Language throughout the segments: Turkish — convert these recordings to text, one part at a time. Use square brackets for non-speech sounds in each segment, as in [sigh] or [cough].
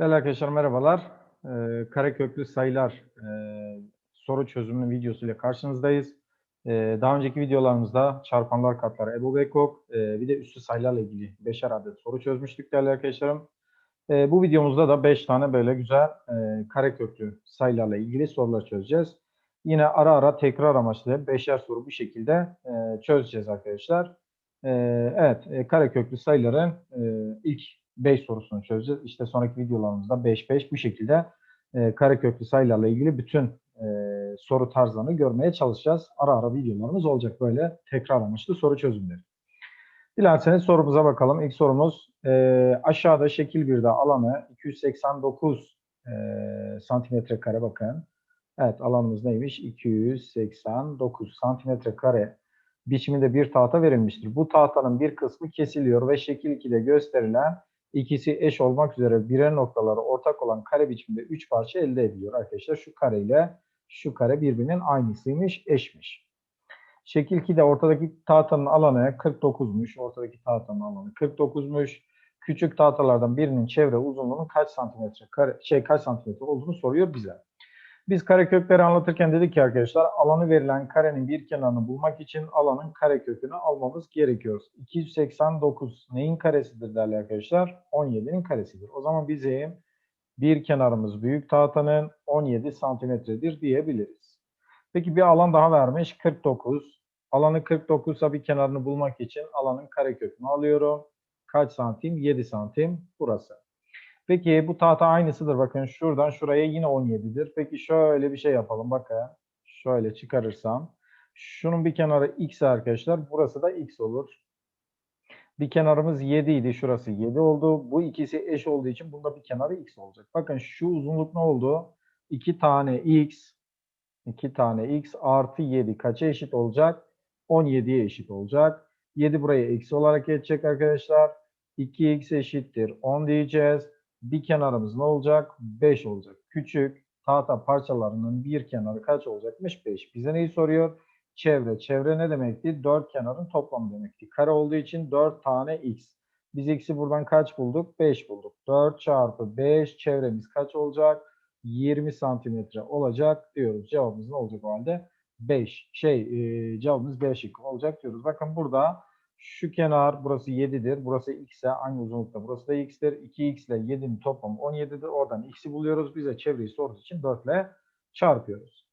Değerli arkadaşlar merhabalar. Ee, Kareköklü sayılar e, soru çözümünün videosuyla karşınızdayız. Ee, daha önceki videolarımızda çarpanlar katları Ebu Bekok e, bir de üstü sayılarla ilgili 5'er adet soru çözmüştük değerli arkadaşlarım. E, bu videomuzda da 5 tane böyle güzel e, kareköklü sayılarla ilgili sorular çözeceğiz. Yine ara ara tekrar amaçlı 5'er soru bu şekilde e, çözeceğiz arkadaşlar. E, evet, e, kareköklü sayıların e, ilk 5 sorusunu çözeceğiz. İşte sonraki videolarımızda 5-5 bu şekilde e, kareköklü sayılarla ilgili bütün e, soru tarzlarını görmeye çalışacağız. Ara ara videolarımız olacak böyle tekrar amaçlı soru çözümleri. Dilerseniz sorumuza bakalım. İlk sorumuz e, aşağıda şekil 1'de alanı 289 e, santimetre kare bakın. Evet alanımız neymiş? 289 santimetre kare biçiminde bir tahta verilmiştir. Bu tahtanın bir kısmı kesiliyor ve şekil 2'de gösterilen ikisi eş olmak üzere birer noktaları ortak olan kare biçiminde 3 parça elde ediliyor arkadaşlar. Şu kare ile şu kare birbirinin aynısıymış, eşmiş. Şekil 2'de ortadaki tahtanın alanı 49'muş. Ortadaki tahtanın alanı 49'muş. Küçük tahtalardan birinin çevre uzunluğunun kaç santimetre kare, şey kaç santimetre olduğunu soruyor bize. Biz karekökleri anlatırken dedik ki arkadaşlar alanı verilen karenin bir kenarını bulmak için alanın karekökünü almamız gerekiyor. 289 neyin karesidir değerli arkadaşlar? 17'nin karesidir. O zaman bizim bir kenarımız büyük tahtanın 17 santimetredir diyebiliriz. Peki bir alan daha vermiş 49. Alanı 49 ise bir kenarını bulmak için alanın karekökünü alıyorum. Kaç santim? 7 santim burası. Peki bu tahta aynısıdır. Bakın şuradan şuraya yine 17'dir. Peki şöyle bir şey yapalım. Bakın şöyle çıkarırsam. Şunun bir kenarı x arkadaşlar. Burası da x olur. Bir kenarımız 7 idi. Şurası 7 oldu. Bu ikisi eş olduğu için bunda bir kenarı x olacak. Bakın şu uzunluk ne oldu? 2 tane x 2 tane x artı 7 kaça eşit olacak? 17'ye eşit olacak. 7 buraya eksi olarak geçecek arkadaşlar. 2x eşittir 10 diyeceğiz. Bir kenarımız ne olacak? 5 olacak. Küçük tahta parçalarının bir kenarı kaç olacakmış? 5. Bize neyi soruyor? Çevre. Çevre ne demekti? 4 kenarın toplamı demekti. Kare olduğu için 4 tane x. Biz x'i buradan kaç bulduk? 5 bulduk. 4 çarpı 5 çevremiz kaç olacak? 20 santimetre olacak diyoruz. Cevabımız ne olacak o halde? 5. Şey e, cevabımız B olacak diyoruz. Bakın burada şu kenar burası 7'dir. Burası x ise aynı uzunlukta. Burası da x'tir. 2x ile 7'nin toplamı 17'dir. Oradan x'i buluyoruz. Bize çevreyi sorduğu için 4 ile çarpıyoruz.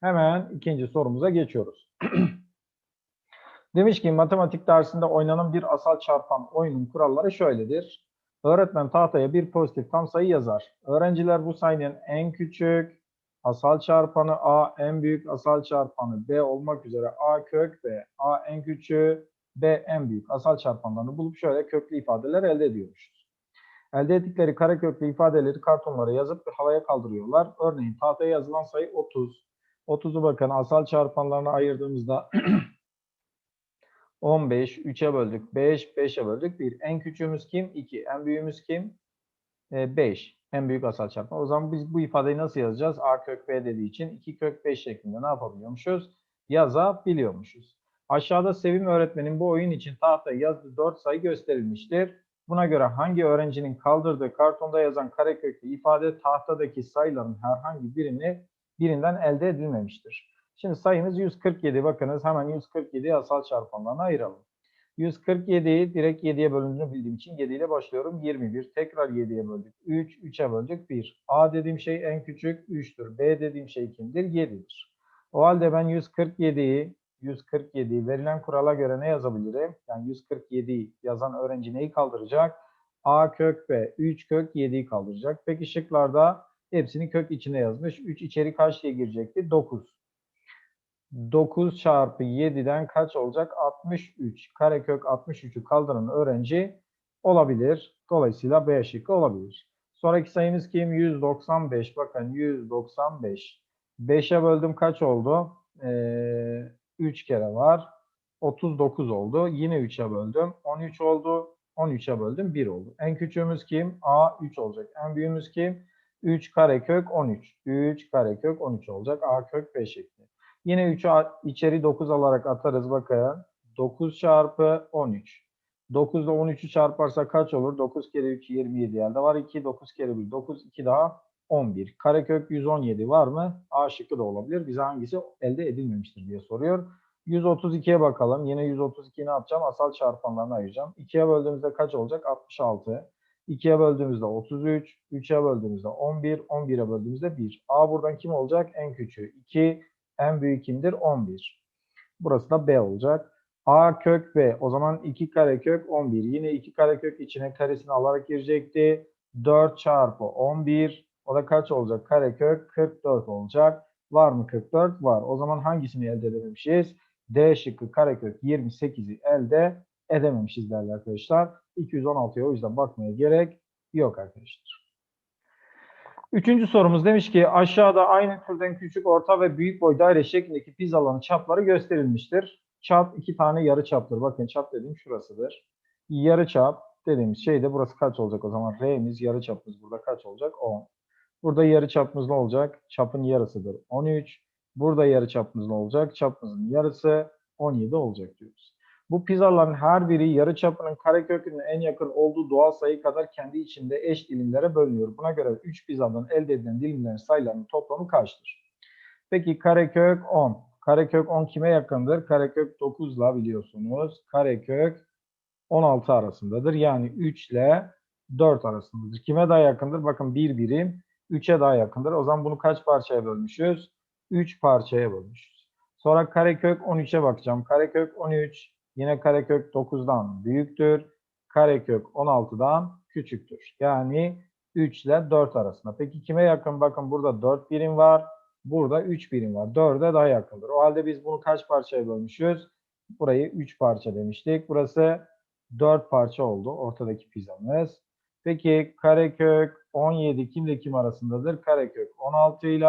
Hemen ikinci sorumuza geçiyoruz. [clears throat] Demiş ki matematik dersinde oynanan bir asal çarpan oyunun kuralları şöyledir. Öğretmen tahtaya bir pozitif tam sayı yazar. Öğrenciler bu sayının en küçük asal çarpanı A, en büyük asal çarpanı B olmak üzere A kök B, A en küçüğü B en büyük asal çarpanlarını bulup şöyle köklü ifadeler elde ediyormuşuz. Elde ettikleri kareköklü ifadeleri kartonlara yazıp havaya kaldırıyorlar. Örneğin tahtaya yazılan sayı 30. 30'u bakın asal çarpanlarına ayırdığımızda [clears throat] 15, 3'e böldük 5, 5'e böldük 1. En küçüğümüz kim? 2. En büyüğümüz kim? 5. En büyük asal çarpan. O zaman biz bu ifadeyi nasıl yazacağız? A kök B dediği için 2 kök 5 şeklinde ne yapabiliyormuşuz? Yazabiliyormuşuz. Aşağıda Sevim öğretmenin bu oyun için tahtaya yazdığı 4 sayı gösterilmiştir. Buna göre hangi öğrencinin kaldırdığı kartonda yazan kareköklü ifade tahtadaki sayıların herhangi birini birinden elde edilmemiştir. Şimdi sayımız 147. Bakınız hemen 147 asal çarpanlarına ayıralım. 147'yi direkt 7'ye bölündüğünü bildiğim için 7 ile başlıyorum. 21. Tekrar 7'ye böldük. 3. 3'e böldük. 1. A dediğim şey en küçük 3'tür. B dediğim şey kimdir? 7'dir. O halde ben 147'yi 147 verilen kurala göre ne yazabilirim? Yani 147 yazan öğrenci neyi kaldıracak? A kök B 3 kök 7'yi kaldıracak. Peki şıklarda hepsini kök içine yazmış. 3 içeri kaç diye girecekti? 9. 9 çarpı 7'den kaç olacak? 63. Karekök 63'ü kaldıran öğrenci olabilir. Dolayısıyla B şıkkı olabilir. Sonraki sayımız kim? 195. Bakın 195. 5'e böldüm kaç oldu? Ee, 3 kere var. 39 oldu. Yine 3'e böldüm. 13 oldu. 13'e böldüm. 1 oldu. En küçüğümüz kim? A 3 olacak. En büyüğümüz kim? 3 karekök 13. 3 karekök 13 olacak. A kök 5 şekli. Yine 3'ü içeri 9 alarak atarız bakın. 9 çarpı 13. 9 ile 13'ü çarparsa kaç olur? 9 kere 3 27 elde var 2. 9 kere 1 9. 2 daha 11. Karekök 117 var mı? A şıkkı da olabilir. Bize hangisi elde edilmemiştir diye soruyor. 132'ye bakalım. Yine 132 ne yapacağım? Asal çarpanlarına ayıracağım. 2'ye böldüğümüzde kaç olacak? 66. 2'ye böldüğümüzde 33. 3'e böldüğümüzde 11. 11'e böldüğümüzde 1. A buradan kim olacak? En küçüğü 2. En büyük kimdir? 11. Burası da B olacak. A kök B. O zaman 2 karekök 11. Yine 2 karekök içine karesini alarak girecekti. 4 çarpı 11. O da kaç olacak? Karekök 44 olacak. Var mı 44? Var. O zaman hangisini elde edememişiz? D şıkkı karekök 28'i elde edememişiz değerli arkadaşlar. 216'ya o yüzden bakmaya gerek yok arkadaşlar. Üçüncü sorumuz demiş ki aşağıda aynı türden küçük, orta ve büyük boy daire şeklindeki pizzaların çapları gösterilmiştir. Çap iki tane yarı çaptır. Bakın çap dediğim şurasıdır. Yarı çap dediğimiz şey de burası kaç olacak o zaman? R'miz yarı çapımız burada kaç olacak? 10. Burada yarı çapımız ne olacak? Çapın yarısıdır. 13. Burada yarı çapımız ne olacak? Çapımızın yarısı 17 olacak diyoruz. Bu pizzaların her biri yarı çapının karekökünün en yakın olduğu doğal sayı kadar kendi içinde eş dilimlere bölünüyor. Buna göre 3 pizzadan elde edilen dilimlerin sayılarının toplamı kaçtır? Peki karekök 10. Karekök 10 kime yakındır? Karekök 9 ile biliyorsunuz. Karekök 16 arasındadır. Yani 3 ile 4 arasındadır. Kime daha yakındır? Bakın 1 birim 3'e daha yakındır. O zaman bunu kaç parçaya bölmüşüz? 3 parçaya bölmüşüz. Sonra karekök 13'e bakacağım. Karekök 13 yine karekök 9'dan büyüktür. Karekök 16'dan küçüktür. Yani 3 ile 4 arasında. Peki kime yakın? Bakın burada 4 birim var. Burada 3 birim var. 4'e daha yakındır. O halde biz bunu kaç parçaya bölmüşüz? Burayı 3 parça demiştik. Burası 4 parça oldu ortadaki pizzamız. Peki karekök 17 kimle kim arasındadır? Karekök 16 ile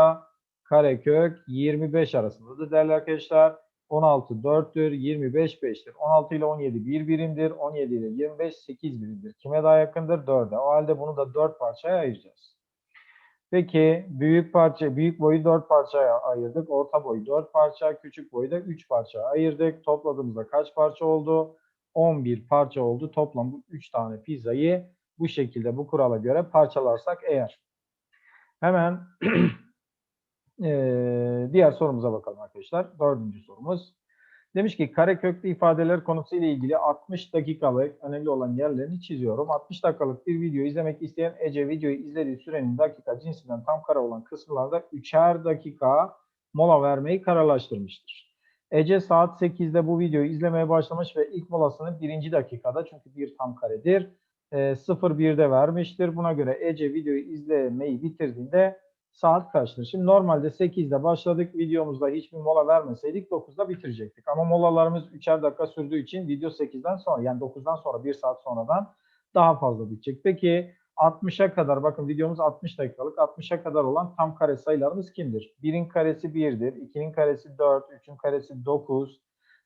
karekök 25 arasındadır değerli arkadaşlar. 16 4'tür, 25 5'tir. 16 ile 17 1 birimdir. 17 ile 25 8 birimdir. Kime daha yakındır? 4'e. O halde bunu da 4 parçaya ayıracağız. Peki büyük parça, büyük boyu 4 parçaya ayırdık. Orta boyu 4 parça, küçük boyu da 3 parçaya ayırdık. Topladığımızda kaç parça oldu? 11 parça oldu. Toplam bu 3 tane pizzayı bu şekilde bu kurala göre parçalarsak eğer. Hemen [clears throat] eee, diğer sorumuza bakalım arkadaşlar. Dördüncü sorumuz. Demiş ki kareköklü ifadeler konusuyla ilgili 60 dakikalık önemli olan yerlerini çiziyorum. 60 dakikalık bir video izlemek isteyen Ece videoyu izlediği sürenin dakika cinsinden tam kare olan kısımlarda 3'er dakika mola vermeyi kararlaştırmıştır. Ece saat 8'de bu videoyu izlemeye başlamış ve ilk molasını birinci dakikada çünkü bir tam karedir. E, 01'de vermiştir. Buna göre Ece videoyu izlemeyi bitirdiğinde saat kaçtır? Şimdi normalde 8'de başladık. Videomuzda hiçbir mola vermeseydik 9'da bitirecektik. Ama molalarımız 3'er dakika sürdüğü için video 8'den sonra yani 9'dan sonra 1 saat sonradan daha fazla bitecek. Peki 60'a kadar bakın videomuz 60 dakikalık 60'a kadar olan tam kare sayılarımız kimdir? 1'in karesi 1'dir, 2'nin karesi 4, 3'ün karesi 9,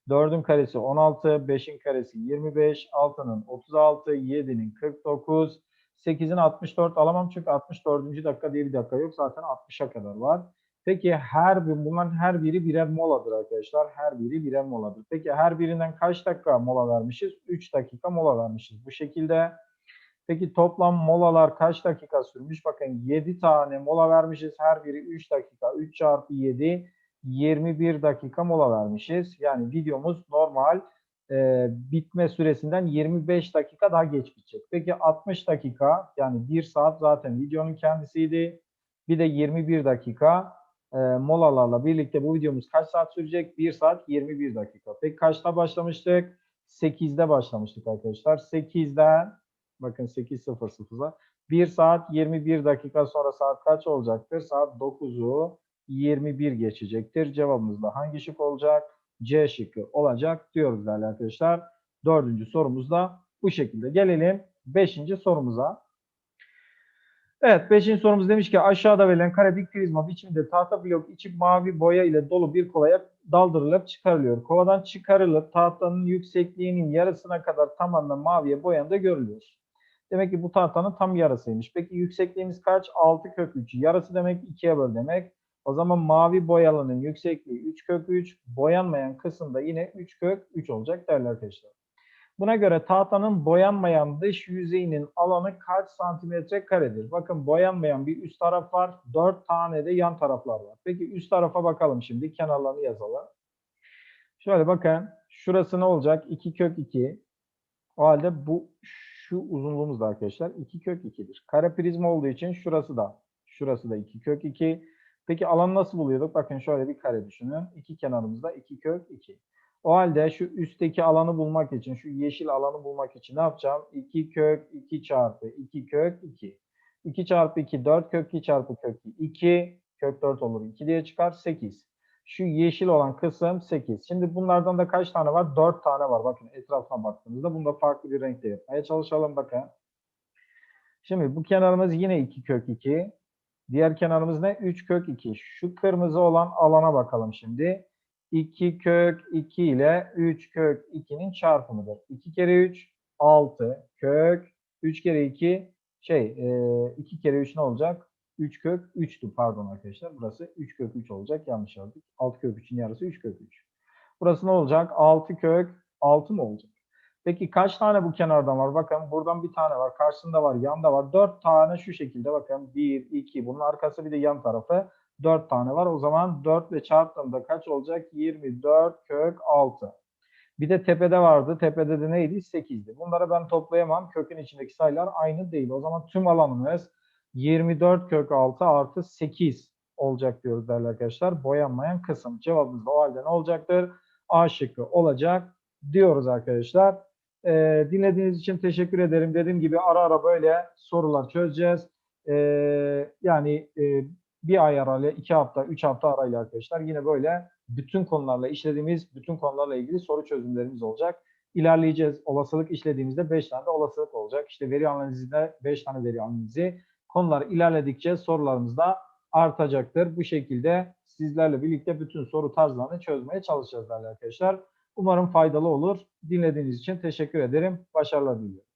4'ün karesi 16, 5'in karesi 25, 6'nın 36, 7'nin 49, 8'in 64 alamam çünkü 64. dakika diye bir dakika yok. Zaten 60'a kadar var. Peki her bir bunların her biri birer moladır arkadaşlar. Her biri birer moladır. Peki her birinden kaç dakika mola vermişiz? 3 dakika mola vermişiz. Bu şekilde Peki toplam molalar kaç dakika sürmüş? Bakın 7 tane mola vermişiz. Her biri 3 dakika. 3 çarpı 7 21 dakika mola vermişiz. Yani videomuz normal e, bitme süresinden 25 dakika daha geç bitecek. Peki 60 dakika yani 1 saat zaten videonun kendisiydi. Bir de 21 dakika e, molalarla birlikte bu videomuz kaç saat sürecek? 1 saat 21 dakika. Peki kaçta başlamıştık? 8'de başlamıştık arkadaşlar. 8'den bakın 8.00'a 1 saat 21 dakika sonra saat kaç olacaktır? Saat 9'u 21 geçecektir. Cevabımız da hangi şık olacak? C şıkkı olacak diyoruz değerli arkadaşlar. Dördüncü sorumuz da bu şekilde. Gelelim beşinci sorumuza. Evet, beşinci sorumuz demiş ki aşağıda verilen kare dik prizma biçimde tahta blok içi mavi boya ile dolu bir kovaya daldırılıp çıkarılıyor. Kovadan çıkarılıp tahtanın yüksekliğinin yarısına kadar tamamen maviye boyandığı görülüyor. Demek ki bu tahtanın tam yarısıymış. Peki yüksekliğimiz kaç? 6 kök 3. Yarısı demek 2'ye böl demek. O zaman mavi boyalının yüksekliği 3 kök 3. Boyanmayan kısımda yine 3 kök 3 olacak değerli arkadaşlar. Buna göre tahtanın boyanmayan dış yüzeyinin alanı kaç santimetre karedir? Bakın boyanmayan bir üst taraf var. 4 tane de yan taraflar var. Peki üst tarafa bakalım şimdi. Kenarlarını yazalım. Şöyle bakın. Şurası ne olacak? 2 kök 2. O halde bu şu uzunluğumuz da arkadaşlar 2 kök 2'dir. Kare prizma olduğu için şurası da şurası da 2 kök 2. Peki alanı nasıl buluyorduk? Bakın şöyle bir kare düşünün. İki kenarımızda 2 kök 2. O halde şu üstteki alanı bulmak için, şu yeşil alanı bulmak için ne yapacağım? 2 kök 2 çarpı 2 kök 2. 2 çarpı 2 4 kök 2 çarpı kök 2 2 kök 4 olur. 2 diye çıkar 8. Şu yeşil olan kısım 8. Şimdi bunlardan da kaç tane var? 4 tane var. Bakın etrafına baktığınızda bunda farklı bir renkte yapmaya çalışalım bakın. Şimdi bu kenarımız yine 2 kök 2. Diğer kenarımız ne? 3 kök 2. Şu kırmızı olan alana bakalım şimdi. 2 kök 2 ile 3 kök 2'nin çarpımıdır. 2 kere 3 6 kök 3 kere 2 şey 2 kere 3 ne olacak? 3 kök 3'tü pardon arkadaşlar. Burası 3 kök 3 olacak. Yanlış yazdık. 6 kök 3'ün yarısı 3 kök 3. Burası ne olacak? 6 kök 6 mı olacak? Peki kaç tane bu kenardan var? Bakın buradan bir tane var. Karşısında var. Yanda var. 4 tane şu şekilde bakın. 1, 2. Bunun arkası bir de yan tarafı. 4 tane var. O zaman 4 ile çarptığımda kaç olacak? 24 kök 6. Bir de tepede vardı. Tepede de neydi? 8'di. Bunları ben toplayamam. Kökün içindeki sayılar aynı değil. O zaman tüm alanımız 24 kök 6 artı 8 olacak diyoruz değerli arkadaşlar. Boyanmayan kısım. Cevabımız o halde ne olacaktır? A şıkkı olacak diyoruz arkadaşlar. Ee, dinlediğiniz için teşekkür ederim. Dediğim gibi ara ara böyle sorular çözeceğiz. Ee, yani e, bir ay arayla, iki hafta, üç hafta arayla arkadaşlar yine böyle bütün konularla işlediğimiz bütün konularla ilgili soru çözümlerimiz olacak. İlerleyeceğiz. Olasılık işlediğimizde 5 tane de olasılık olacak. İşte veri analizinde 5 tane veri analizi. Konular ilerledikçe sorularımız da artacaktır. Bu şekilde sizlerle birlikte bütün soru tarzlarını çözmeye çalışacağız arkadaşlar. Umarım faydalı olur. Dinlediğiniz için teşekkür ederim. Başarılar diliyorum.